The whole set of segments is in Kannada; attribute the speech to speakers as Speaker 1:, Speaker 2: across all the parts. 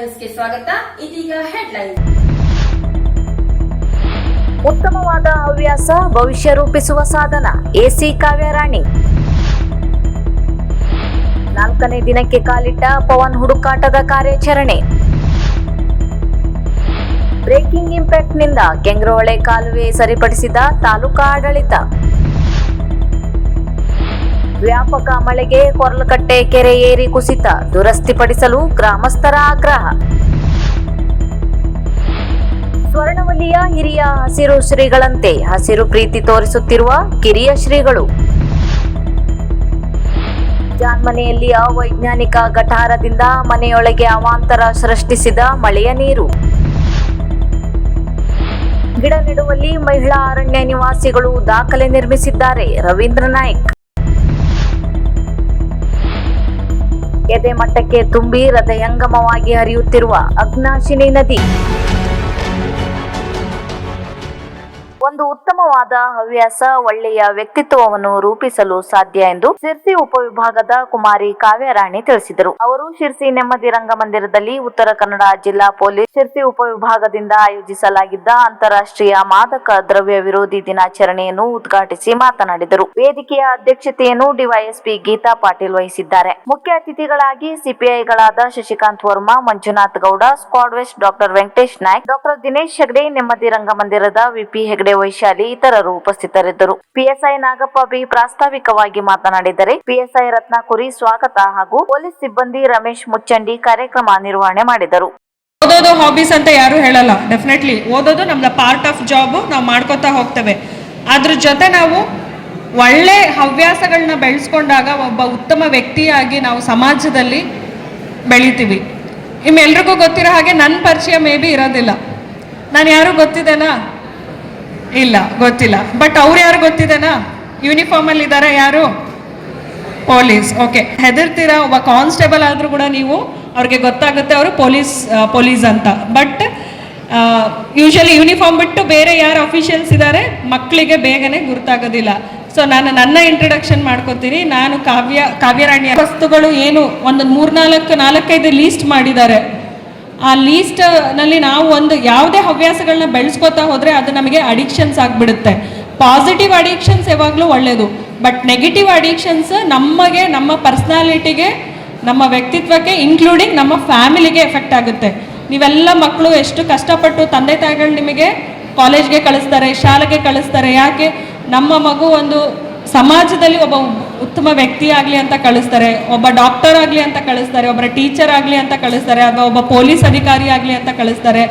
Speaker 1: ನ್ಯೂಸ್ಗೆ ಸ್ವಾಗತ. ಇದೀಗ ಹೆಡ್ಲೈನ್.
Speaker 2: ಉತ್ತಮವಾದ ಹವ್ಯಾಸ, ಭವಿಷ್ಯ ರೂಪಿಸುವ ಸಾಧನ, ಎಸಿ ಕಾವ್ಯರಾಣಿ ನಾಲ್ಕನೇ ದಿನಕ್ಕೆ ಕಾಲಿಟ್ಟ ಪವನ್ ಹುಡುಕಾಟದ ಕಾರ್ಯಾಚರಣೆ. ಬ್ರೇಕಿಂಗ್ ಇಂಪ್ಯಾಕ್ಟ್ನಿಂದ ಕೆಂಗ್ರೋಳೆ ಕಾಲುವೆ ಸರಿಪಡಿಸಿದ ತಾಲೂಕಾ ಆಡಳಿತ. ವ್ಯಾಪಕ ಮಳೆಗೆ ಕೊರಲಕಟ್ಟೆ ಕೆರೆ ಏರಿ ಕುಸಿತ ದುರಸ್ತಿಪಡಿಸಲು ಗ್ರಾಮಸ್ಥರ ಆಗ್ರಹ. ಸ್ವರ್ಣವಲಿಯ ಹಿರಿಯ ಹಸಿರು ಶ್ರೀಗಳಂತೆ ಹಸಿರು ಪ್ರೀತಿ ತೋರಿಸುತ್ತಿರುವ ಕಿರಿಯ ಶ್ರೀಗಳು. ಜಾನ್ಮನೆಯಲ್ಲಿ ಅವೈಜ್ಞಾನಿಕ ಗಟಾರದಿಂದ ಮನೆಯೊಳಗೆ ಅವಾಂತರ ಸೃಷ್ಟಿಸಿದ ಮಳೆಯ ನೀರು. ಗಿಡ ನೆಡುವಲ್ಲಿ ಮಹಿಳಾ ಅರಣ್ಯ ನಿವಾಸಿಗಳು ದಾಖಲೆ ನಿರ್ಮಿಸಿದ್ದಾರೆ ರವೀಂದ್ರ ನಾಯ್ಕ್. ಎದೆ ಮಟ್ಟಕ್ಕೆ ತುಂಬಿ ಹೃದಯಂಗಮವಾಗಿ ಹರಿಯುತ್ತಿರುವ ಅಗ್ನಾಶಿನಿ ನದಿ. ಒಂದು ಉತ್ತಮವಾದ ಹವ್ಯಾಸ, ಒಳ್ಳೆಯ ವ್ಯಕ್ತಿತ್ವವನ್ನು ರೂಪಿಸಲು ಸಾಧ್ಯ ಎಂದು ಶಿರ್ಸಿ ಉಪವಿಭಾಗದ ಕುಮಾರಿ ಕಾವ್ಯರಾಣಿ ತಿಳಿಸಿದರು. ಅವರು ಶಿರ್ಸಿ ನೆಮ್ಮದಿ ರಂಗಮಂದಿರದಲ್ಲಿ ಉತ್ತರ ಕನ್ನಡ ಜಿಲ್ಲಾ ಪೊಲೀಸ್ ಶಿರ್ಸಿ ಉಪವಿಭಾಗದಿಂದ ಆಯೋಜಿಸಲಾಗಿದ್ದ ಅಂತಾರಾಷ್ಟ್ರೀಯ ಮಾದಕ ದ್ರವ್ಯ ವಿರೋಧಿ ದಿನಾಚರಣೆಯನ್ನು ಉದ್ಘಾಟಿಸಿ ಮಾತನಾಡಿದರು. ವೇದಿಕೆಯ ಅಧ್ಯಕ್ಷತೆಯನ್ನು ಡಿವೈಎಸ್ಪಿ ಗೀತಾ ಪಾಟೀಲ್ ವಹಿಸಿದ್ದಾರೆ. ಮುಖ್ಯ ಅತಿಥಿಗಳಾಗಿ ಸಿಪಿಐಗಳಾದ Shashikant Varma, Manjunath Gowda, squad west doctor Venkatesh Naik, doctor Dinesh Hegde, ನೆಮ್ಮದಿ ರಂಗಮಂದಿರದ ವಿಪಿ ಹೆಗಡೆ ವೈಶಾಲಿ ಇತರರು ಉಪಸ್ಥಿತರಿದ್ದರು. ಪಿಎಸ್ಐ ನಾಗಪ್ಪ ಬಿ ಪ್ರಾಸ್ತಾವಿಕವಾಗಿ ಮಾತನಾಡಿದರೆ, ಪಿಎಸ್ಐ ರತ್ನಾಕುರಿ ಸ್ವಾಗತ ಹಾಗೂ ಪೊಲೀಸ್ ಸಿಬ್ಬಂದಿ ರಮೇಶ್ ಮುಚ್ಚಂಡಿ ಕಾರ್ಯಕ್ರಮ ನಿರ್ವಹಣೆ ಮಾಡಿದರು.
Speaker 3: ಓದೋದು ಹಾಬೀಸ್ ಅಂತ ಯಾರು ಹೇಳಲ್ಲ. ಡೆಫಿನೆಟ್ಲಿ ಓದೋದು ನಮ್ದು ಪಾರ್ಟ್ ಆಫ್ ಜಾಬ್ ನಾವು ಮಾಡ್ಕೋತಾ ಹೋಗ್ತೇವೆ. ಅದ್ರ ಜೊತೆ ನಾವು ಒಳ್ಳೆ ಹವ್ಯಾಸಗಳನ್ನ ಬೆಳೆಸ್ಕೊಂಡಾಗ ಒಬ್ಬ ಉತ್ತಮ ವ್ಯಕ್ತಿಯಾಗಿ ನಾವು ಸಮಾಜದಲ್ಲಿ ಬೆಳಿತೀವಿ. ನಿಮ್ಮೆಲ್ರಿಗೂ ಗೊತ್ತಿರೋ ಹಾಗೆ ನನ್ನ ಪರಿಚಯ ಮೇ ಬಿ ಇರೋದಿಲ್ಲ. ನಾನು ಯಾರು ಗೊತ್ತಿದ್ದೇನಾ? ಇಲ್ಲ, ಗೊತ್ತಿಲ್ಲ. ಬಟ್ ಅವ್ರು ಯಾರು ಗೊತ್ತಿದೆನಾ? ಯೂನಿಫಾರ್ಮಲ್ಲಿ ಇದ್ದಾರೆ ಯಾರು? ಪೊಲೀಸ್ ಓಕೆ ಹೆದರ್ತೀರಾ? ಒಬ್ಬ ಕಾನ್ಸ್ಟೇಬಲ್ ಆದರೂ ಕೂಡ ನೀವು ಅವ್ರಿಗೆ ಗೊತ್ತಾಗುತ್ತೆ ಅವರು ಪೊಲೀಸ್ ಪೊಲೀಸ್ ಅಂತ. ಬಟ್ ಯೂಶಲಿ ಯೂನಿಫಾರ್ಮ್ ಬಿಟ್ಟು ಬೇರೆ ಯಾರು ಅಫಿಷಿಯಲ್ಸ್ ಇದ್ದಾರೆ ಮಕ್ಕಳಿಗೆ ಬೇಗನೆ ಗುರ್ತಾಗೋದಿಲ್ಲ. ಸೊ ನಾನು ನನ್ನ ಇಂಟ್ರಡಕ್ಷನ್ ಮಾಡ್ಕೋತೀನಿ. ನಾನು ಕಾವ್ಯ ಕಾವ್ಯರಾಣಿಯ ವಸ್ತುಗಳು ಏನು ಒಂದು ಮೂರ್ನಾಲ್ಕು, ನಾಲ್ಕೈದು ಲೀಸ್ಟ್ ಮಾಡಿದ್ದಾರೆ. ಆ ಲೀಸ್ಟ್ನಲ್ಲಿ ನಾವು ಒಂದು ಯಾವುದೇ ಹವ್ಯಾಸಗಳನ್ನ ಬೆಳೆಸ್ಕೋತಾ ಹೋದ್ರೆ ಅದು ನಮಗೆ ಅಡಿಕ್ಷನ್ಸ್ ಆಗಿಬಿಡುತ್ತೆ. ಪಾಸಿಟಿವ್ ಅಡಿಕ್ಷನ್ಸ್ ಯಾವಾಗಲೂ ಒಳ್ಳೆಯದು ಬಟ್ ನೆಗೆಟಿವ್ ಅಡಿಕ್ಷನ್ಸ್ ನಮಗೆ, ನಮ್ಮ ಪರ್ಸ್ನಾಲಿಟಿಗೆ ನಮ್ಮ ವ್ಯಕ್ತಿತ್ವಕ್ಕೆ ಇನ್ಕ್ಲೂಡಿಂಗ್ ನಮ್ಮ ಫ್ಯಾಮಿಲಿಗೆ ಎಫೆಕ್ಟ್ ಆಗುತ್ತೆ. ನೀವೆಲ್ಲ ಮಕ್ಕಳು ಎಷ್ಟು ಕಷ್ಟಪಟ್ಟು ತಂದೆ ತಾಯಿಗಳು ನಿಮಗೆ ಕಾಲೇಜ್ಗೆ ಕಳಿಸ್ತಾರೆ, ಶಾಲೆಗೆ ಕಳಿಸ್ತಾರೆ, ಯಾಕೆ? ನಮ್ಮ ಮಗು ಒಂದು ಸಮಾಜದಲ್ಲಿ ಒಬ್ಬ ಉತ್ತಮ ವ್ಯಕ್ತಿ ಆಗಲಿ ಅಂತ ಕಳಿಸ್ತಾರೆ, ಒಬ್ಬ ಡಾಕ್ಟರ್ ಆಗಲಿ ಅಂತ ಕಳಿಸ್ತಾರೆ ಒಬ್ಬರ ಟೀಚರ್ ಆಗಲಿ ಅಂತ ಕಳಿಸ್ತಾರೆ, ಅಥವಾ ಒಬ್ಬ ಪೊಲೀಸ್ ಅಧಿಕಾರಿ ಆಗಲಿ ಅಂತ ಕಳಿಸ್ತಾರೆ,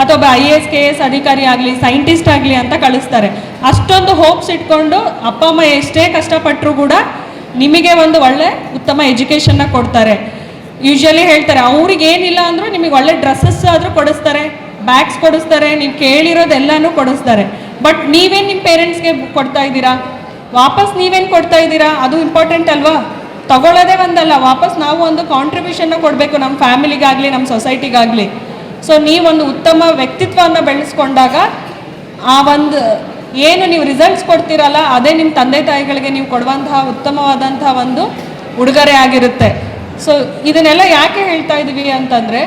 Speaker 3: ಅಥವಾ ಒಬ್ಬ I A S K S ಅಧಿಕಾರಿ ಆಗಲಿ ಸೈಂಟಿಸ್ಟ್ ಆಗಲಿ ಅಂತ ಕಳಿಸ್ತಾರೆ. ಅಷ್ಟೊಂದು ಹೋಪ್ಸ್ ಇಟ್ಕೊಂಡು ಅಪ್ಪ, ಅಮ್ಮ ಎಷ್ಟೇ ಕಷ್ಟಪಟ್ಟರು ಕೂಡ ನಿಮಗೆ ಒಂದು ಒಳ್ಳೆ ಉತ್ತಮ ಎಜುಕೇಷನ್ನ ಕೊಡ್ತಾರೆ. ಯೂಶ್ವಲಿ ಹೇಳ್ತಾರೆ, ಅವ್ರಿಗೆ ಏನಿಲ್ಲ ಅಂದರೂ ನಿಮಗೆ ಒಳ್ಳೆ ಡ್ರೆಸ್ಸಸ್ ಆದರೂ ಕೊಡಿಸ್ತಾರೆ ಬ್ಯಾಗ್ಸ್ ಕೊಡಿಸ್ತಾರೆ, ನೀವು ಕೇಳಿರೋದೆಲ್ಲನೂ ಕೊಡಿಸ್ತಾರೆ. ಬಟ್ ನೀವೇನು ನಿಮ್ಮ ಪೇರೆಂಟ್ಸ್ಗೆ ಕೊಡ್ತಾ ಇದ್ದೀರಾ? ವಾಪಸ್ ನೀವೇನು ಕೊಡ್ತಾ ಇದ್ದೀರಾ? ಅದು ಇಂಪಾರ್ಟೆಂಟ್ ಅಲ್ವಾ? ತಗೊಳ್ಳೋದೇ ಒಂದಲ್ಲ, ವಾಪಸ್ ನಾವು ಒಂದು ಕಾಂಟ್ರಿಬ್ಯೂಷನ್ನ ಕೊಡಬೇಕು ನಮ್ಮ ಫ್ಯಾಮಿಲಿಗಾಗಲಿ ನಮ್ಮ ಸೊಸೈಟಿಗಾಗಲಿ ಸೊ ನೀವೊಂದು ಉತ್ತಮ ವ್ಯಕ್ತಿತ್ವವನ್ನು ಬೆಳೆಸ್ಕೊಂಡಾಗ ಆ ಒಂದು ಏನು ನೀವು ರಿಸಲ್ಟ್ಸ್ ಕೊಡ್ತೀರಲ್ಲ, ಅದೇ ನಿಮ್ಮ ತಂದೆ ತಾಯಿಗಳಿಗೆ ನೀವು ಕೊಡುವಂತಹ ಉತ್ತಮವಾದಂತಹ ಒಂದು ಉಡುಗೊರೆ ಆಗಿರುತ್ತೆ. ಸೊ ಇದನ್ನೆಲ್ಲ ಯಾಕೆ ಹೇಳ್ತಾ ಇದ್ದೀವಿ ಅಂತಂದರೆ,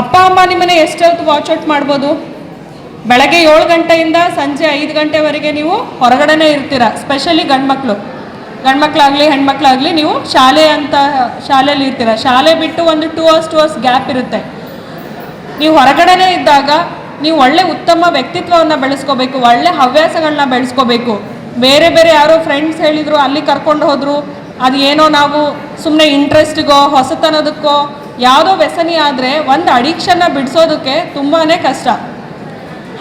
Speaker 3: ಅಪ್ಪ, ಅಮ್ಮ ನಿಮ್ಮನ್ನ ಎಷ್ಟೊತ್ತು ವಾಚ್ ಔಟ್ ಮಾಡ್ಬೋದು? ಬೆಳಗ್ಗೆ ಏಳು ಗಂಟೆಯಿಂದ ಸಂಜೆ ಐದು ಗಂಟೆವರೆಗೆ ನೀವು ಹೊರಗಡೆನೇ ಇರ್ತೀರ ಸ್ಪೆಷಲಿ ಗಂಡ್ಮಕ್ಳು. ಗಂಡ್ಮಕ್ಳಾಗಲಿ, ಹೆಣ್ಮಕ್ಳಾಗಲಿ ನೀವು ಶಾಲೆ ಅಂತ, ಶಾಲೆಯಲ್ಲಿ ಇರ್ತೀರ. ಶಾಲೆ ಬಿಟ್ಟು ಒಂದು two hours two hours gap ಇರುತ್ತೆ. ನೀವು ಹೊರಗಡೆನೇ ಇದ್ದಾಗ ನೀವು ಒಳ್ಳೆ ಉತ್ತಮ ವ್ಯಕ್ತಿತ್ವವನ್ನು ಬೆಳೆಸ್ಕೋಬೇಕು, ಒಳ್ಳೆ ಹವ್ಯಾಸಗಳನ್ನ ಬೆಳೆಸ್ಕೋಬೇಕು. ಬೇರೆ ಬೇರೆ ಯಾರೋ ಫ್ರೆಂಡ್ಸ್ ಹೇಳಿದ್ರು, ಅಲ್ಲಿ ಕರ್ಕೊಂಡು ಹೋದರು ಅದು ಏನೋ ನಾವು ಸುಮ್ಮನೆ ಇಂಟ್ರೆಸ್ಟಿಗೋ ಹೊಸತನದಕ್ಕೋ, ಯಾವುದೋ ವ್ಯಸನಿ ಆದರೆ ಒಂದು ಅಡಿಕ್ಷನ್ನ ಬಿಡಿಸೋದಕ್ಕೆ ತುಂಬಾ ಕಷ್ಟ.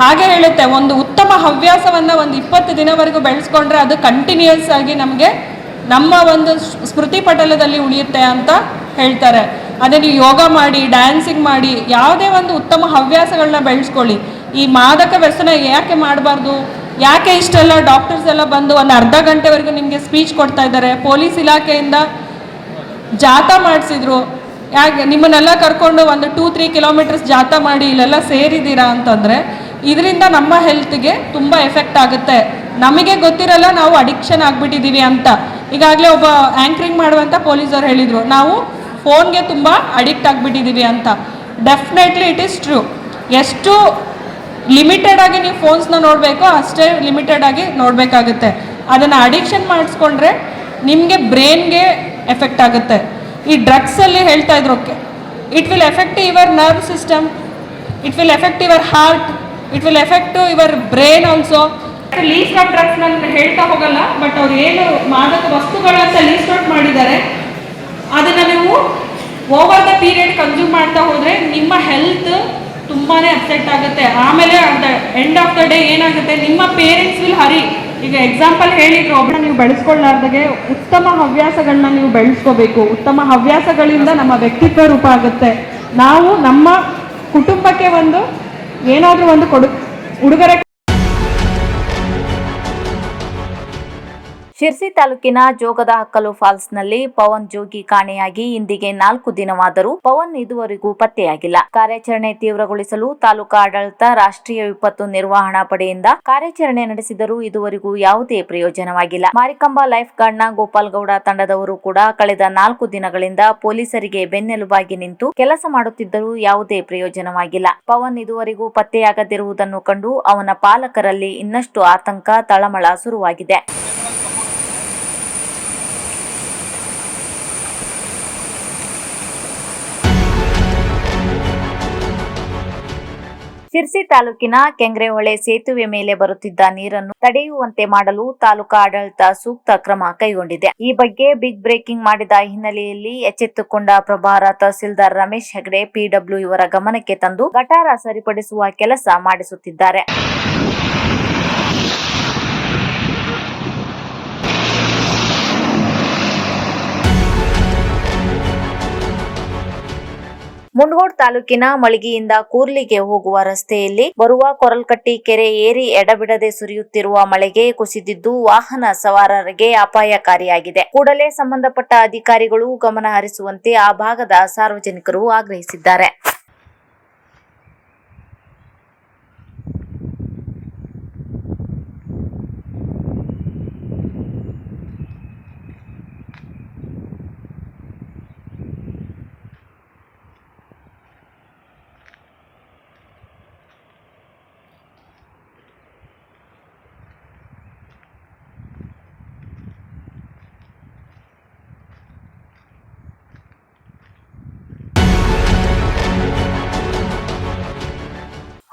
Speaker 3: ಹಾಗೆ ಹೇಳುತ್ತೆ, ಒಂದು ಉತ್ತಮ ಹವ್ಯಾಸವನ್ನು ಒಂದು ಇಪ್ಪತ್ತು ದಿನವರೆಗೂ ಬೆಳೆಸ್ಕೊಂಡ್ರೆ ಅದು ಕಂಟಿನ್ಯೂಸ್ ಆಗಿ ನಮಗೆ ನಮ್ಮ ಒಂದು ಸ್ಮೃತಿ ಪಟಲದಲ್ಲಿ ಉಳಿಯುತ್ತೆ ಅಂತ ಹೇಳ್ತಾರೆ. ಅದೇ ನೀವು ಯೋಗ ಮಾಡಿ ಡ್ಯಾನ್ಸಿಂಗ್ ಮಾಡಿ, ಯಾವುದೇ ಒಂದು ಉತ್ತಮ ಹವ್ಯಾಸಗಳನ್ನ ಬೆಳೆಸ್ಕೊಳ್ಳಿ. ಈ ಮಾದಕ ವ್ಯಸನ ಯಾಕೆ ಮಾಡಬಾರ್ದು? ಯಾಕೆ ಇಷ್ಟೆಲ್ಲ ಡಾಕ್ಟರ್ಸ್ ಎಲ್ಲ ಬಂದು ಒಂದು ಅರ್ಧ ಗಂಟೆವರೆಗೂ ನಿಮಗೆ ಸ್ಪೀಚ್ ಕೊಡ್ತಾ ಇದ್ದಾರೆ? ಪೊಲೀಸ್ ಇಲಾಖೆಯಿಂದ ಜಾಥಾ ಮಾಡಿಸಿದ್ರು. ಯಾಕೆ, ನಿಮ್ಮನ್ನೆಲ್ಲ ಕರ್ಕೊಂಡು ಒಂದು ಟೂ ತ್ರೀ ಕಿಲೋಮೀಟರ್ಸ್ ಜಾಥಾ ಮಾಡಿ ಇಲ್ಲೆಲ್ಲ ಸೇರಿದ್ದೀರಾ ಅಂತಂದರೆ ಇದರಿಂದ ನಮ್ಮ ಹೆಲ್ತ್ಗೆ ತುಂಬ ಎಫೆಕ್ಟ್ ಆಗುತ್ತೆ. ನಮಗೆ ಗೊತ್ತಿರಲ್ಲ ನಾವು ಅಡಿಕ್ಷನ್ ಆಗಿಬಿಟ್ಟಿದ್ದೀವಿ ಅಂತ. ಈಗಾಗಲೇ ಒಬ್ಬ ಆ್ಯಂಕ್ರಿಂಗ್ ಮಾಡುವಂಥ ಪೊಲೀಸರು ಹೇಳಿದರು, ನಾವು ಫೋನ್ಗೆ ತುಂಬ ಅಡಿಕ್ಟ್ ಆಗಿಬಿಟ್ಟಿದ್ದೀವಿ ಅಂತ. Definitely it is true. ಎಷ್ಟು ಲಿಮಿಟೆಡ್ ಆಗಿ ನೀವು ಫೋನ್ಸ್ನ ನೋಡಬೇಕೋ ಅಷ್ಟೇ ಲಿಮಿಟೆಡ್ ಆಗಿ ನೋಡಬೇಕಾಗುತ್ತೆ. ಅದನ್ನು ಅಡಿಕ್ಷನ್ ಮಾಡಿಸ್ಕೊಂಡ್ರೆ ನಿಮಗೆ ಬ್ರೈನ್ಗೆ ಎಫೆಕ್ಟ್ ಆಗುತ್ತೆ. ಈ ಡ್ರಗ್ಸಲ್ಲಿ ಹೇಳ್ತಾ ಇದ್ರು it will effect your nerve system, it will effect your heart it will effect your brain also least of drugs ನಾನು ಹೇಳ್ತಾ ಹೋಗಲ್ಲ ಬಟ್ ಅವ್ರು ಏನು ಮಾದಕ ವಸ್ತುಗಳಂತ ಲೀಸ್ಟ್ ಔಟ್ ಮಾಡಿದ್ದಾರೆ. ಅದನ್ನು ನೀವು ಓವರ್ ದ ಪೀರಿಯಡ್ ಕನ್ಸ್ಯೂಮ್ ಮಾಡ್ತಾ ಹೋದರೆ ನಿಮ್ಮ ಹೆಲ್ತ್ ತುಂಬಾ ಅಪ್ಸೆಟ್ ಆಗುತ್ತೆ. ಆಮೇಲೆ at the end of the day ಏನಾಗುತ್ತೆ? ನಿಮ್ಮ ಪೇರೆಂಟ್ಸ್ ವಿಲ್ ಹರಿ ಈಗ ಎಕ್ಸಾಂಪಲ್ ಹೇಳಿದ್ರು ಒಬ್ಬರನ್ನ ನೀವು ಬೆಳೆಸ್ಕೊಳ್ಳಾರ್ದಾಗೆ ಉತ್ತಮ ಹವ್ಯಾಸಗಳನ್ನ ನೀವು ಬೆಳೆಸ್ಕೋಬೇಕು. ಉತ್ತಮ ಹವ್ಯಾಸಗಳಿಂದ ನಮ್ಮ ವ್ಯಕ್ತಿತ್ವ ರೂಪ ಆಗುತ್ತೆ. ನಾವು ನಮ್ಮ ಕುಟುಂಬಕ್ಕೆ ಒಂದು ಏನಾದರೂ ಒಂದು ಕೊಡು. ಉಡುಗೊರೆ
Speaker 2: ಶಿರ್ಸಿ ತಾಲೂಕಿನ ಜೋಗದ ಹಕ್ಕಲು ಫಾಲ್ಸ್ನಲ್ಲಿ ಪವನ್ ಜೋಗಿ ಕಾಣೆಯಾಗಿ ಇಂದಿಗೆ ನಾಲ್ಕು ದಿನವಾದರೂ ಪವನ್ ಇದುವರೆಗೂ ಪತ್ತೆಯಾಗಿಲ್ಲ. ಕಾರ್ಯಾಚರಣೆ ತೀವ್ರಗೊಳಿಸಲು ತಾಲೂಕಾ ಆಡಳಿತ ರಾಷ್ಟ್ರೀಯ ವಿಪತ್ತು ನಿರ್ವಹಣಾ ಪಡೆಯಿಂದ ಕಾರ್ಯಾಚರಣೆ ನಡೆಸಿದರೂ ಇದುವರೆಗೂ ಯಾವುದೇ ಪ್ರಯೋಜನವಾಗಿಲ್ಲ. ಮಾರಿಕಂಬ ಲೈಫ್ ಗಾರ್ಡ್ನ ಗೋಪಾಲ್ಗೌಡ ತಂಡದವರು ಕೂಡ ಕಳೆದ ನಾಲ್ಕು ದಿನಗಳಿಂದ ಪೊಲೀಸರಿಗೆ ಬೆನ್ನೆಲುಬಾಗಿ ನಿಂತು ಕೆಲಸ ಮಾಡುತ್ತಿದ್ದರೂ ಯಾವುದೇ ಪ್ರಯೋಜನವಾಗಿಲ್ಲ. ಪವನ್ ಇದುವರೆಗೂ ಪತ್ತೆಯಾಗದಿರುವುದನ್ನು ಕಂಡು ಅವನ ಪಾಲಕರಲ್ಲಿ ಇನ್ನಷ್ಟು ಆತಂಕ, ತಳಮಳ ಶುರುವಾಗಿದೆ. ಶಿರ್ಸಿ ತಾಲೂಕಿನ ಕೆಂಗ್ರೆಹೊಳೆ ಸೇತುವೆ ಮೇಲೆ ಬರುತ್ತಿದ್ದ ನೀರನ್ನು ತಡೆಯುವಂತೆ ಮಾಡಲು ತಾಲೂಕಾ ಆಡಳಿತ ಸೂಕ್ತ ಕ್ರಮ ಕೈಗೊಂಡಿದೆ. ಈ ಬಗ್ಗೆ ಬಿಗ್ ಬ್ರೇಕಿಂಗ್ ಮಾಡಿದ ಹಿನ್ನೆಲೆಯಲ್ಲಿ ಎಚ್ಚೆತ್ತುಕೊಂಡ ಪ್ರಭಾರ ತಹಸೀಲ್ದಾರ್ ರಮೇಶ್ ಹೆಗಡೆ ಪಿಡಬ್ಲ್ಯೂ ಇವರ ಗಮನಕ್ಕೆ ತಂದು, ಗಟಾರ ಸರಿಪಡಿಸುವ ಕೆಲಸ ಮಾಡಿಸುತ್ತಿದ್ದಾರೆ. ಮುಂಡಗೋಡ್ ತಾಲೂಕಿನ ಮಳಿಗೆಯಿಂದ ಕೂರ್ಲಿಗೆ ಹೋಗುವ ರಸ್ತೆಯಲ್ಲಿ ಬರುವ ಕೊರಲ್ಕಟ್ಟಿ ಕೆರೆ ಏರಿ ಎಡಬಿಡದೆ ಸುರಿಯುತ್ತಿರುವ ಮಳೆಗೆ ಕುಸಿದಿದ್ದು ವಾಹನ ಸವಾರರಿಗೆ ಅಪಾಯಕಾರಿಯಾಗಿದೆ. ಕೂಡಲೇ ಸಂಬಂಧಪಟ್ಟ ಅಧಿಕಾರಿಗಳು ಗಮನ ಹರಿಸುವಂತೆ ಆ ಭಾಗದ ಸಾರ್ವಜನಿಕರು ಆಗ್ರಹಿಸಿದ್ದಾರೆ.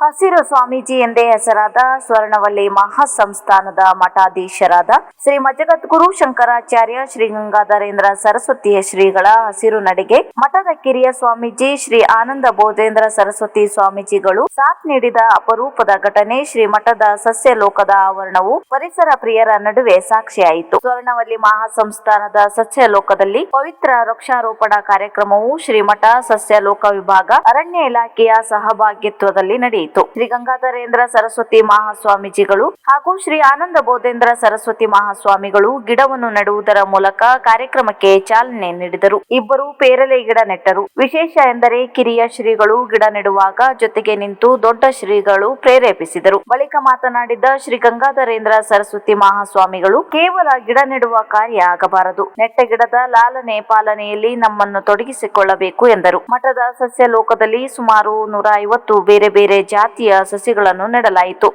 Speaker 2: ಹಸಿರು ಸ್ವಾಮೀಜಿ ಎಂದೇ ಹೆಸರಾದ ಸ್ವರ್ಣವಲ್ಲಿ ಮಹಾಸಂಸ್ಥಾನದ ಮಠಾಧೀಶರಾದ ಶ್ರೀ ಮಜಗದ್ಗುರು ಶಂಕರಾಚಾರ್ಯ ಶ್ರೀ ಗಂಗಾಧರೇಂದ್ರ ಸರಸ್ವತಿಯ ಶ್ರೀಗಳ ಹಸಿರು ನಡಿಗೆ, ಮಠದ ಕಿರಿಯ ಸ್ವಾಮೀಜಿ ಶ್ರೀ ಆನಂದ ಬೋಧೇಂದ್ರ ಸರಸ್ವತಿ ಸ್ವಾಮೀಜಿಗಳು ಸಾಥ್ ನೀಡಿದ ಅಪರೂಪದ ಘಟನೆ ಶ್ರೀ ಮಠದ ಸಸ್ಯ ಲೋಕದ ಆವರಣವು ಪರಿಸರ ಪ್ರಿಯರ ನಡುವೆ ಸಾಕ್ಷಿಯಾಯಿತು. ಸ್ವರ್ಣವಲ್ಲಿ ಮಹಾಸಂಸ್ಥಾನದ ಸಸ್ಯ ಲೋಕದಲ್ಲಿ ಪವಿತ್ರ ವೃಕ್ಷಾರೋಪಣ ಕಾರ್ಯಕ್ರಮವು ಶ್ರೀಮಠ ಸಸ್ಯ ಲೋಕ ವಿಭಾಗ ಅರಣ್ಯ ಇಲಾಖೆಯ ಸಹಭಾಗಿತ್ವದಲ್ಲಿ ನಡೆಯಿತು. ಶ್ರೀ ಗಂಗಾಧರೇಂದ್ರ ಸರಸ್ವತಿ ಮಹಾಸ್ವಾಮೀಜಿಗಳು ಹಾಗೂ ಶ್ರೀ ಆನಂದ ಬೋಧೇಂದ್ರ ಸರಸ್ವತಿ ಮಹಾಸ್ವಾಮಿಗಳು ಗಿಡವನ್ನು ನೆಡುವುದರ ಮೂಲಕ ಕಾರ್ಯಕ್ರಮಕ್ಕೆ ಚಾಲನೆ ನೀಡಿದರು. ಇಬ್ಬರು ಪೇರಲೆ ಗಿಡ ನೆಟ್ಟರು. ವಿಶೇಷ ಎಂದರೆ ಕಿರಿಯ ಶ್ರೀಗಳು ಗಿಡ ನೆಡುವಾಗ ಜೊತೆಗೆ ನಿಂತು ದೊಡ್ಡ ಶ್ರೀಗಳು ಪ್ರೇರೇಪಿಸಿದರು. ಬಳಿಕ ಮಾತನಾಡಿದ ಶ್ರೀ ಗಂಗಾಧರೇಂದ್ರ ಸರಸ್ವತಿ ಮಹಾಸ್ವಾಮಿಗಳು, ಕೇವಲ ಗಿಡ ನೆಡುವ ಕಾರ್ಯ ಆಗಬಾರದು. ನೆಟ್ಟ ಗಿಡದ ಲಾಲನೆ ಪಾಲನೆಯಲ್ಲಿ ನಮ್ಮನ್ನು ತೊಡಗಿಸಿಕೊಳ್ಳಬೇಕು ಎಂದರು. ಮಠದ ಸಸ್ಯ ಲೋಕದಲ್ಲಿ ಸುಮಾರು ನೂರ ಐವತ್ತು ಬೇರೆ ಬೇರೆ ಜಾತಿಯ ಸಸಿಗಳನ್ನು ನೆಡಲಾಯಿತು.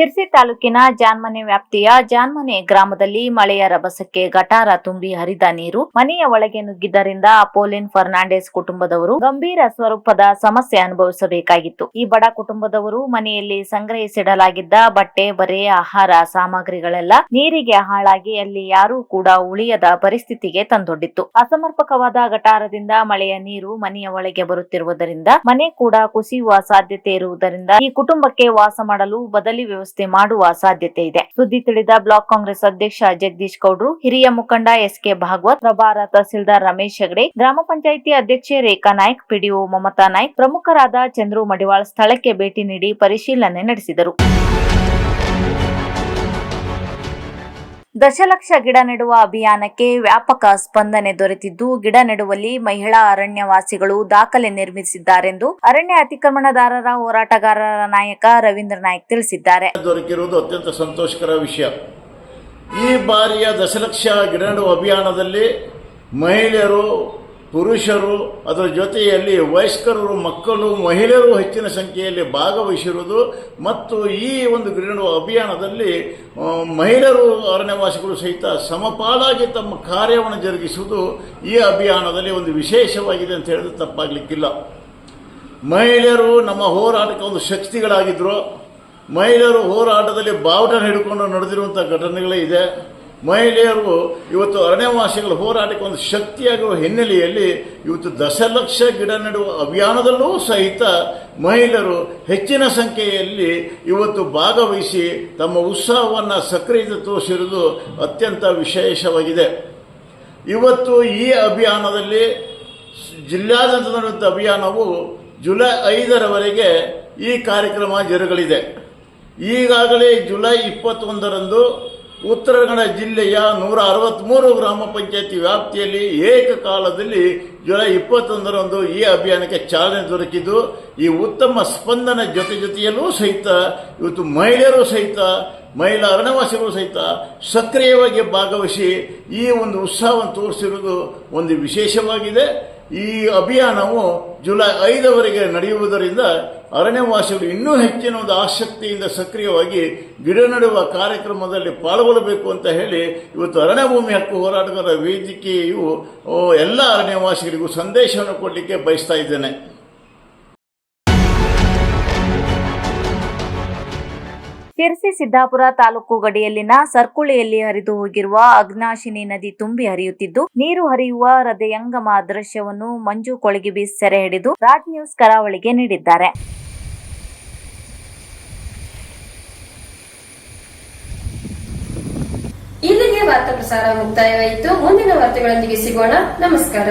Speaker 2: ಶಿರ್ಸಿ ತಾಲೂಕಿನ ಜಾನ್ಮನೆ ವ್ಯಾಪ್ತಿಯ ಜಾನ್ಮನೆ ಗ್ರಾಮದಲ್ಲಿ ಮಳೆಯ ರಭಸಕ್ಕೆ ಗಟಾರ ತುಂಬಿ ಹರಿದ ನೀರು. ಮನೆಯ ಒಳಗೆ ನುಗ್ಗಿದ್ದರಿಂದ ಅಪೋಲಿನ್ ಫರ್ನಾಂಡೆಸ್ ಕುಟುಂಬದವರು ಗಂಭೀರ ಸ್ವರೂಪದ ಸಮಸ್ಯೆ ಅನುಭವಿಸಬೇಕಾಗಿತ್ತು. ಈ ಬಡ ಕುಟುಂಬದವರು ಮನೆಯಲ್ಲಿ ಸಂಗ್ರಹಿಸಿಡಲಾಗಿದ್ದ ಬಟ್ಟೆ, ಬರೆ, ಆಹಾರ ಸಾಮಗ್ರಿಗಳೆಲ್ಲ ನೀರಿಗೆ ಹಾಳಾಗಿ ಅಲ್ಲಿ ಯಾರೂ ಕೂಡ ಉಳಿಯದ ಪರಿಸ್ಥಿತಿಗೆ ತಂದೊಡ್ಡಿತ್ತು. ಅಸಮರ್ಪಕವಾದ ಗಟಾರದಿಂದ ಮಳೆಯ ನೀರು ಮನೆಯ ಒಳಗೆ ಬರುತ್ತಿರುವುದರಿಂದ ಮನೆ ಕೂಡ ಕುಸಿಯುವ ಸಾಧ್ಯತೆ ಇರುವುದರಿಂದ ಈ ಕುಟುಂಬಕ್ಕೆ ವಾಸ ಮಾಡಲು ಬದಲಿ ವ್ಯವಸ್ಥೆ ಮಾಡುವ ಸಾಧ್ಯತೆ ಇದೆ. ಸುದ್ದಿ ತಿಳಿದ ಬ್ಲಾಕ್ ಕಾಂಗ್ರೆಸ್ ಅಧ್ಯಕ್ಷ ಜಗದೀಶ್ ಗೌಡ್ರು, ಹಿರಿಯ ಮುಖಂಡ ಎಸ್ ಕೆ ಭಾಗವತ್, ಪ್ರಭಾರ ತಹಸೀಲ್ದಾರ್ ರಮೇಶ್ ಹೆಗಡೆ, ಗ್ರಾಮ ಪಂಚಾಯಿತಿ ಅಧ್ಯಕ್ಷೆ ರೇಖಾ ನಾಯ್ಕ್, ಪಿಡಿಒ ಮಮತಾ ನಾಯ್ಕ್, ಪ್ರಮುಖರಾದ ಚಂದ್ರು ಮಡಿವಾಳ್ ಸ್ಥಳಕ್ಕೆ ಭೇಟಿ ನೀಡಿ ಪರಿಶೀಲನೆ ನಡೆಸಿದರು. ದಶಲಕ್ಷ ಗಿಡ ನೆಡುವ ಅಭಿಯಾನಕ್ಕೆ ವ್ಯಾಪಕ ಸ್ಪಂದನೆ ದೊರೆತಿದ್ದು, ಗಿಡ ನೆಡುವಲ್ಲಿ ಮಹಿಳಾ ಅರಣ್ಯವಾಸಿಗಳು ದಾಖಲೆ ನಿರ್ಮಿಸಿದ್ದಾರೆಂದು ಅರಣ್ಯ ಅತಿಕ್ರಮಣದಾರರ ಹೋರಾಟಗಾರರ ನಾಯಕ ರವೀಂದ್ರ ನಾಯ್ಕ್ ತಿಳಿಸಿದ್ದಾರೆ.
Speaker 4: ದೊರಕಿರುವುದು ಅತ್ಯಂತ ಸಂತೋಷಕರ ವಿಷಯ. ಈ ಬಾರಿಯ ದಶಲಕ್ಷ ಗಿಡ ನೆಡುವ ಅಭಿಯಾನದಲ್ಲಿ ಮಹಿಳೆಯರು ಪುರುಷರು ಅದರ ಜೊತೆಯಲ್ಲಿ ವಯಸ್ಕರರು ಮಕ್ಕಳು, ಮಹಿಳೆಯರು ಹೆಚ್ಚಿನ ಸಂಖ್ಯೆಯಲ್ಲಿ ಭಾಗವಹಿಸಿರುವುದು ಮತ್ತು ಈ ಒಂದು ಗ್ರೀನ್ ಅಭಿಯಾನದಲ್ಲಿ ಮಹಿಳೆಯರು ಅರಣ್ಯವಾಸಿಗಳು ಸಹಿತ ಸಮಪಾಲಾಗಿ ತಮ್ಮ ಕಾರ್ಯವನ್ನು ಜರುಗಿಸುವುದು ಈ ಅಭಿಯಾನದಲ್ಲಿ ಒಂದು ವಿಶೇಷವಾಗಿದೆ ಅಂತ ಹೇಳಿದ್ರೆ ತಪ್ಪಾಗಲಿಕ್ಕಿಲ್ಲ. ಮಹಿಳೆಯರು ನಮ್ಮ ಹೋರಾಟಕ್ಕೆ ಒಂದು ಶಕ್ತಿಗಳಾಗಿದ್ದರು ಮಹಿಳೆಯರು ಹೋರಾಟದಲ್ಲಿ ಬಾವುಟ ಹಿಡ್ಕೊಂಡು ನಡೆದಿರುವಂಥ ಘಟನೆಗಳೇ ಇದೆ. ಮಹಿಳೆಯರು ಇವತ್ತು ಅರಣ್ಯವಾಸಿಗಳ ಹೋರಾಟಕ್ಕೆ ಒಂದು ಶಕ್ತಿಯಾಗುವ ಹಿನ್ನೆಲೆಯಲ್ಲಿ ಇವತ್ತು ದಶಲಕ್ಷ ಗಿಡ ನೆಡುವ ಅಭಿಯಾನದಲ್ಲೂ ಸಹಿತ ಮಹಿಳೆಯರು ಹೆಚ್ಚಿನ ಸಂಖ್ಯೆಯಲ್ಲಿ ಇವತ್ತು ಭಾಗವಹಿಸಿ ತಮ್ಮ ಉತ್ಸಾಹವನ್ನು ಸಕ್ರಿಯತೆ ತೋರಿಸಿರುವುದು ಅತ್ಯಂತ ವಿಶೇಷವಾಗಿದೆ. ಇವತ್ತು ಈ ಅಭಿಯಾನದಲ್ಲಿ ಜಿಲ್ಲಾದ್ಯಂತ ಅಭಿಯಾನವು ಜುಲೈ ಐದರವರೆಗೆ ಈ ಕಾರ್ಯಕ್ರಮ ಜರುಗಲಿದೆ. ಈಗಾಗಲೇ ಜುಲೈ ಇಪ್ಪತ್ತೊಂದರಂದು ಉತ್ತರ ಕನ್ನಡ ಜಿಲ್ಲೆಯ ನೂರ ಅರವತ್ತ್ಮೂರು ಗ್ರಾಮ ಪಂಚಾಯತಿ ವ್ಯಾಪ್ತಿಯಲ್ಲಿ ಏಕಕಾಲದಲ್ಲಿ ಜುಲೈ ಇಪ್ಪತ್ತೊಂದರಂದು ಈ ಅಭಿಯಾನಕ್ಕೆ ಚಾಲನೆ ದೊರಕಿದ್ದು, ಈ ಉತ್ತಮ ಸ್ಪಂದನ ಜೊತೆ ಜೊತೆಯಲ್ಲೂ ಸಹಿತ ಇವತ್ತು ಮಹಿಳೆಯರು ಸಹಿತ, ಮಹಿಳಾ ಅರಣ್ಯವಾಸಿಗಳು ಸಹಿತ ಸಕ್ರಿಯವಾಗಿ ಭಾಗವಹಿಸಿ ಈ ಒಂದು ಉತ್ಸಾಹವನ್ನು ತೋರಿಸಿರುವುದು ಒಂದು ವಿಶೇಷವಾಗಿದೆ. ಈ ಅಭಿಯಾನವು ಜುಲೈ ಐದವರೆಗೆ ನಡೆಯುವುದರಿಂದ ಅರಣ್ಯವಾಸಿಗಳು ಇನ್ನೂ ಹೆಚ್ಚಿನ ಒಂದು ಆಸಕ್ತಿಯಿಂದ ಸಕ್ರಿಯವಾಗಿ ಗಿಡ ನೆಡುವ ಕಾರ್ಯಕ್ರಮದಲ್ಲಿ ಪಾಲ್ಗೊಳ್ಳಬೇಕು ಅಂತ ಹೇಳಿ ಇವತ್ತು ಅರಣ್ಯ ಭೂಮಿ ಹಕ್ಕು ಹೋರಾಟಗಾರರ ವೇದಿಕೆಯು ಎಲ್ಲ ಅರಣ್ಯವಾಸಿಗಳಿಗೂ ಸಂದೇಶವನ್ನು ಕೊಡಲಿಕ್ಕೆ ಬಯಸ್ತಾ ಇದ್ದೇನೆ.
Speaker 2: ಶಿರಸಿ ಸಿದ್ದಾಪುರ ತಾಲೂಕು ಗಡಿಯಲ್ಲಿನ ಸರ್ಕುಳಿಯಲ್ಲಿ ಹರಿದು ಹೋಗಿರುವ ಅಗ್ನಾಶಿನಿ ನದಿ ತುಂಬಿ ಹರಿಯುತ್ತಿದ್ದು, ನೀರು ಹರಿಯುವ ಹೃದಯಂಗಮ ದೃಶ್ಯವನ್ನು ಮಂಜು ಕೊಳಗಿಬಿ ಸೆರೆ ಹಿಡಿದು ರಾಜ್ ನ್ಯೂಸ್ ಕರಾವಳಿಗೆ ನೀಡಿದ್ದಾರೆ.
Speaker 1: ಇಲ್ಲಿಗೆ ವಾರ್ತಾ ಪ್ರಸಾರ ಮುಕ್ತಾಯವಾಯಿತು. ಮುಂದಿನ ವಾರ್ತೆಗಳೊಂದಿಗೆ ಸಿಗೋಣ. ನಮಸ್ಕಾರ.